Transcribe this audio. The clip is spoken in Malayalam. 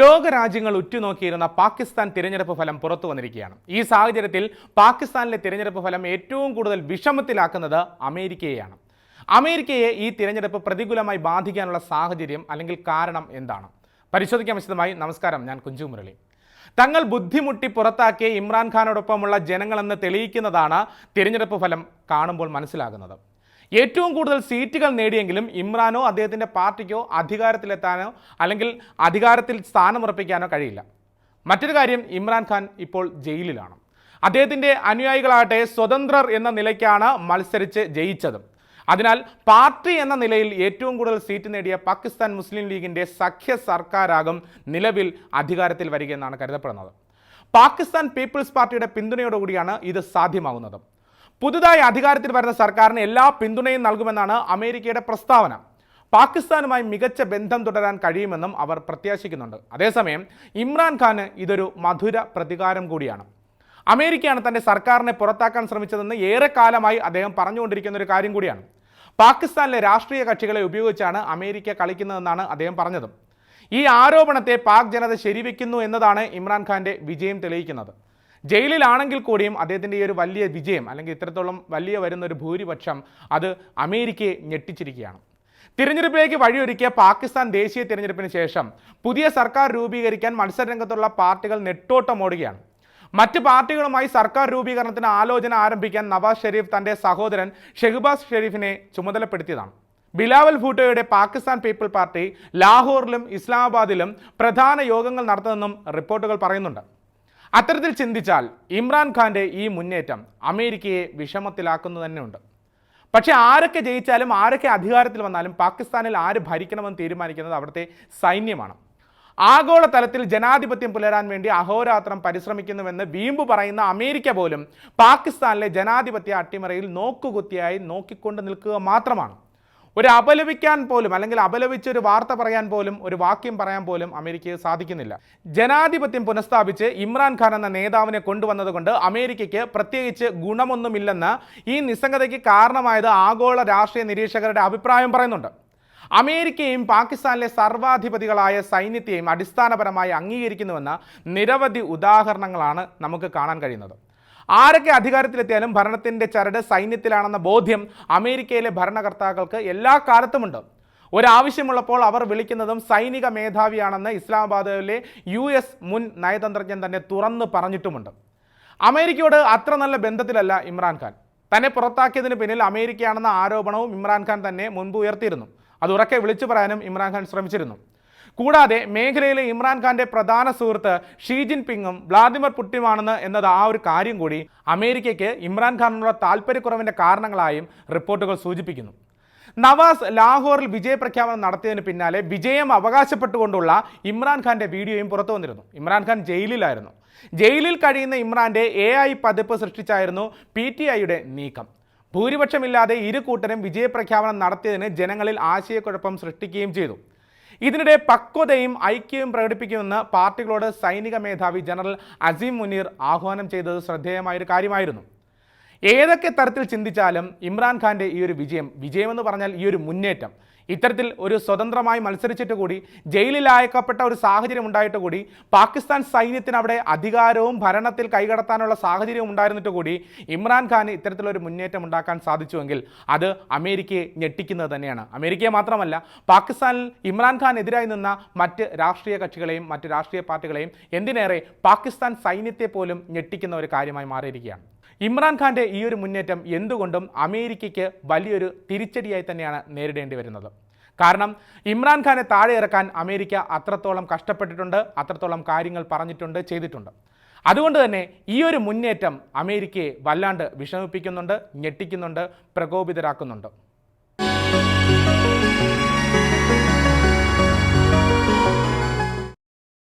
ലോക രാജ്യങ്ങൾ ഉറ്റുനോക്കിയിരുന്ന പാകിസ്ഥാൻ തിരഞ്ഞെടുപ്പ് ഫലം പുറത്തു വന്നിരിക്കുകയാണ്. ഈ സാഹചര്യത്തിൽ പാകിസ്ഥാനിലെ തിരഞ്ഞെടുപ്പ് ഫലം ഏറ്റവും കൂടുതൽ വിഷമത്തിലാക്കുന്നത് അമേരിക്കയെയാണ്. അമേരിക്കയെ ഈ തിരഞ്ഞെടുപ്പ് പ്രതികൂലമായി ബാധിക്കാനുള്ള സാഹചര്യം അല്ലെങ്കിൽ കാരണം എന്താണ്? പരിശോധിക്കാൻ വിശദമായി. നമസ്കാരം. ഞാൻ കുഞ്ചു മുരളി. തങ്ങൾ ബുദ്ധിമുട്ടി പുറത്താക്കിയ ഇമ്രാൻഖാനോടൊപ്പമുള്ള ജനങ്ങളെന്ന് തെളിയിക്കുന്നതാണ് തിരഞ്ഞെടുപ്പ് ഫലം കാണുമ്പോൾ മനസ്സിലാകുന്നത്. ഏറ്റവും കൂടുതൽ സീറ്റുകൾ നേടിയെങ്കിലും ഇമ്രാനോ അദ്ദേഹത്തിന്റെ പാർട്ടിക്കോ അധികാരത്തിലെത്താനോ അല്ലെങ്കിൽ അധികാരത്തിൽ സ്ഥാനമുറപ്പിക്കാനോ കഴിയില്ല. മറ്റൊരു കാര്യം ഇമ്രാൻഖാൻ ഇപ്പോൾ ജയിലിലാണ്. അദ്ദേഹത്തിന്റെ അനുയായികളാകട്ടെ സ്വതന്ത്രർ എന്ന നിലയ്ക്കാണ് മത്സരിച്ച് ജയിച്ചത്. അതിനാൽ പാർട്ടി എന്ന നിലയിൽ ഏറ്റവും കൂടുതൽ സീറ്റ് നേടിയ പാകിസ്ഥാൻ മുസ്ലിം ലീഗിന്റെ സഖ്യ സർക്കാരാകും നിലവിൽ അധികാരത്തിൽ വരികയെന്നാണ് കരുതപ്പെടുന്നത്. പാകിസ്ഥാൻ പീപ്പിൾസ് പാർട്ടിയുടെ പിന്തുണയോടുകൂടിയാണ് ഇത് സാധ്യമാകുന്നത്. പുതുതായി അധികാരത്തിൽ വരുന്ന സർക്കാരിന് എല്ലാ പിന്തുണയും നൽകുമെന്നാണ് അമേരിക്കയുടെ പ്രസ്താവന. പാകിസ്ഥാനുമായി മികച്ച ബന്ധം തുടരാൻ കഴിയുമെന്നും അവർ പ്രത്യാശിക്കുന്നുണ്ട്. അതേസമയം ഇമ്രാൻഖാന് ഇതൊരു മധുര പ്രതികാരം കൂടിയാണ്. അമേരിക്കയാണ് തന്റെ സർക്കാരിനെ പുറത്താക്കാൻ ശ്രമിച്ചതെന്ന് ഏറെക്കാലമായി അദ്ദേഹം പറഞ്ഞുകൊണ്ടിരിക്കുന്ന ഒരു കാര്യം കൂടിയാണ്. പാകിസ്ഥാനിലെ രാഷ്ട്രീയ കക്ഷികളെ ഉപയോഗിച്ചാണ് അമേരിക്ക കളിക്കുന്നതെന്നാണ് അദ്ദേഹം പറഞ്ഞത്. ഈ ആരോപണത്തെ പാക് ജനത ശരിവെക്കുന്നു എന്നതാണ് ഇമ്രാൻഖാന്റെ വിജയം തെളിയിക്കുന്നത്. ജയിലിലാണെങ്കിൽ കൂടിയും അദ്ദേഹത്തിന്റെ ഈ ഒരു വലിയ വിജയം അല്ലെങ്കിൽ ഇത്രത്തോളം വലിയ വരുന്ന ഒരു ഭൂരിപക്ഷം അത് അമേരിക്കയെ ഞെട്ടിച്ചിരിക്കുകയാണ്. തിരഞ്ഞെടുപ്പിലേക്ക് വഴിയൊരുക്കിയ പാകിസ്ഥാൻ ദേശീയ തിരഞ്ഞെടുപ്പിന് ശേഷം പുതിയ സർക്കാർ രൂപീകരിക്കാൻ മത്സരരംഗത്തുള്ള പാർട്ടികൾ നെട്ടോട്ടമോടുകയാണ് മറ്റ് പാർട്ടികളുമായി സർക്കാർ രൂപീകരണത്തിന് ആലോചന ആരംഭിക്കാൻ നവാസ് ഷെരീഫ് തന്റെ സഹോദരൻ ഷെഹബാസ് ഷെരീഫിനെ ചുമതലപ്പെടുത്തിയതാണ്. ബിലാവൽ ഭൂട്ടോയുടെ പാകിസ്ഥാൻ പീപ്പിൾ പാർട്ടി ലാഹോറിലും ഇസ്ലാമാബാദിലും പ്രധാന യോഗങ്ങൾ നടത്തുമെന്നും റിപ്പോർട്ടുകൾ പറയുന്നുണ്ട്. അത്തരത്തിൽ ചിന്തിച്ചാൽ ഇമ്രാൻഖാന്റെ ഈ മുന്നേറ്റം അമേരിക്കയെ വിഷമത്തിലാക്കുന്നു തന്നെയുണ്ട് പക്ഷേ ആരൊക്കെ ജയിച്ചാലും ആരൊക്കെ അധികാരത്തിൽ വന്നാലും പാകിസ്ഥാനിൽ ആര് ഭരിക്കണമെന്ന് തീരുമാനിക്കുന്നത് അവിടുത്തെ സൈന്യമാണ്. ആഗോളതലത്തിൽ ജനാധിപത്യം പുലരാൻ വേണ്ടി അഹോരാത്രം പരിശ്രമിക്കുന്നുവെന്ന് വീമ്പ് പറയുന്ന അമേരിക്ക പോലും പാകിസ്ഥാനിലെ ജനാധിപത്യ അട്ടിമറയിൽ നോക്കുകുത്തിയായി നോക്കിക്കൊണ്ട് നിൽക്കുക മാത്രമാണ്. ഒരു അപലപിക്കാൻ പോലും അല്ലെങ്കിൽ അപലപിച്ച് ഒരു വാർത്ത പറയാൻ പോലും ഒരു വാക്യം പറയാൻ പോലും അമേരിക്കയെ സാധിക്കുന്നില്ല. ജനാധിപത്യം പുനഃസ്ഥാപിച്ച് ഇമ്രാൻഖാൻ എന്ന നേതാവിനെ കൊണ്ടുവന്നതുകൊണ്ട് അമേരിക്കയ്ക്ക് പ്രത്യേകിച്ച് ഗുണമൊന്നുമില്ലെന്ന് ഈ നിസ്സംഗതയ്ക്ക് കാരണമായത് ആഗോള രാഷ്ട്രീയ നിരീക്ഷകരുടെ അഭിപ്രായം പറയുന്നുണ്ട്. അമേരിക്കയും പാകിസ്ഥാനിലെ സർവാധിപതികളായ സൈന്യത്തെയും അടിസ്ഥാനപരമായി അംഗീകരിക്കുന്നുവെന്ന നിരവധി ഉദാഹരണങ്ങളാണ് നമുക്ക് കാണാൻ കഴിയുന്നത്. ആരൊക്കെ അധികാരത്തിലെത്തിയാലും ഭരണത്തിന്റെ ചരട് സൈന്യത്തിലാണെന്ന ബോധ്യം അമേരിക്കയിലെ ഭരണകർത്താക്കൾക്ക് എല്ലാ കാലത്തുമുണ്ട്. ഒരാവശ്യമുള്ളപ്പോൾ അവർ വിളിക്കുന്നതും സൈനിക മേധാവിയാണെന്ന് ഇസ്ലാമാബാദിലെ യു എസ് മുൻ നയതന്ത്രജ്ഞൻ തന്നെ തുറന്നു പറഞ്ഞിട്ടുമുണ്ട്. അമേരിക്കയോട് അത്ര നല്ല ബന്ധത്തിലല്ല ഇമ്രാൻഖാൻ തന്നെ പുറത്താക്കിയതിന് പിന്നിൽ അമേരിക്കയാണെന്ന ആരോപണവും ഇമ്രാൻഖാൻ തന്നെ മുൻപ് ഉയർത്തിയിരുന്നു. അത് ഉറക്കെ വിളിച്ചു പറയാനും ഇമ്രാൻഖാൻ ശ്രമിച്ചിരുന്നു. കൂടാതെ മേഖലയിലെ ഇമ്രാൻഖാന്റെ പ്രധാന സുഹൃത്ത് ഷീ ജിൻപിങ്ങും വ്ളാദിമിർ പുട്ടിനുമാണെന്ന് എന്നത് ആ ഒരു കാര്യം കൂടി അമേരിക്കയ്ക്ക് ഇമ്രാൻഖാനുള്ള താല്പര്യക്കുറവിന്റെ കാരണങ്ങളായും റിപ്പോർട്ടുകൾ സൂചിപ്പിക്കുന്നു. നവാസ് ലാഹോറിൽ വിജയപ്രഖ്യാപനം നടത്തിയതിന് പിന്നാലെ വിജയം അവകാശപ്പെട്ടുകൊണ്ടുള്ള ഇമ്രാൻഖാന്റെ വീഡിയോയും പുറത്തു വന്നിരുന്നു. ഇമ്രാൻഖാൻ ജയിലിലായിരുന്നു. ജയിലിൽ കഴിയുന്ന ഇമ്രാന്റെ എ ഐ പതിപ്പ് സൃഷ്ടിച്ചായിരുന്നു പി ടി ഐയുടെ നീക്കം. ഭൂരിപക്ഷമില്ലാതെ ഇരു കൂട്ടരും വിജയപ്രഖ്യാപനം നടത്തിയതിന് ജനങ്ങളിൽ ആശയക്കുഴപ്പം സൃഷ്ടിക്കുകയും ചെയ്തു. ഇതിനിടെ പക്വതയും ഐക്യവും പ്രകടിപ്പിക്കുമെന്ന് പാർട്ടികളോട് സൈനിക മേധാവി ജനറൽ അസീം മുനീർ ആഹ്വാനം ചെയ്തത് ശ്രദ്ധേയമായൊരു കാര്യമായിരുന്നു. ഏതൊക്കെ തരത്തിൽ ചിന്തിച്ചാലും ഇമ്രാൻഖാന്റെ ഈ ഒരു വിജയം വിജയമെന്ന് പറഞ്ഞാൽ ഈ ഒരു മുന്നേറ്റം ഇത്തരത്തിൽ ഒരു സ്വതന്ത്രമായി മത്സരിച്ചിട്ട് കൂടി ജയിലിൽ അയക്കപ്പെട്ട ഒരു സാഹചര്യം ഉണ്ടായിട്ട് കൂടി പാകിസ്ഥാൻ സൈന്യത്തിന് അവിടെ അധികാരവും ഭരണത്തിൽ കൈകടത്താനുള്ള സാഹചര്യവും ഉണ്ടായിരുന്നിട്ട് കൂടി ഇമ്രാൻഖാന് ഇത്തരത്തിലൊരു മുന്നേറ്റം ഉണ്ടാക്കാൻ സാധിച്ചുവെങ്കിൽ അത് അമേരിക്കയെ ഞെട്ടിക്കുന്നത് തന്നെയാണ്. അമേരിക്കയെ മാത്രമല്ല പാകിസ്ഥാനിൽ ഇമ്രാൻഖാനെതിരായി നിന്ന മറ്റ് രാഷ്ട്രീയ കക്ഷികളെയും മറ്റ് രാഷ്ട്രീയ പാർട്ടികളെയും എന്തിനേറെ പാകിസ്ഥാൻ സൈന്യത്തെ പോലും ഞെട്ടിക്കുന്ന ഒരു കാര്യമായി മാറിയിരിക്കുകയാണ്. ഇമ്രാൻഖാന്റെ ഈ ഒരു മുന്നേറ്റം എന്തുകൊണ്ടും അമേരിക്കയ്ക്ക് വലിയൊരു തിരിച്ചടിയായി തന്നെയാണ് നേരിടേണ്ടി വരുന്നത്. കാരണം ഇമ്രാൻഖാനെ താഴെ ഇറക്കാൻ അമേരിക്ക അത്രത്തോളം കഷ്ടപ്പെട്ടിട്ടുണ്ട് അത്രത്തോളം കാര്യങ്ങൾ പറഞ്ഞിട്ടുണ്ട് ചെയ്തിട്ടുണ്ട്. അതുകൊണ്ട് തന്നെ ഈ ഒരു മുന്നേറ്റം അമേരിക്കയെ വല്ലാണ്ട് വിഷമിപ്പിക്കുന്നുണ്ട് ഞെട്ടിക്കുന്നുണ്ട് പ്രകോപിതരാക്കുന്നുണ്ട്.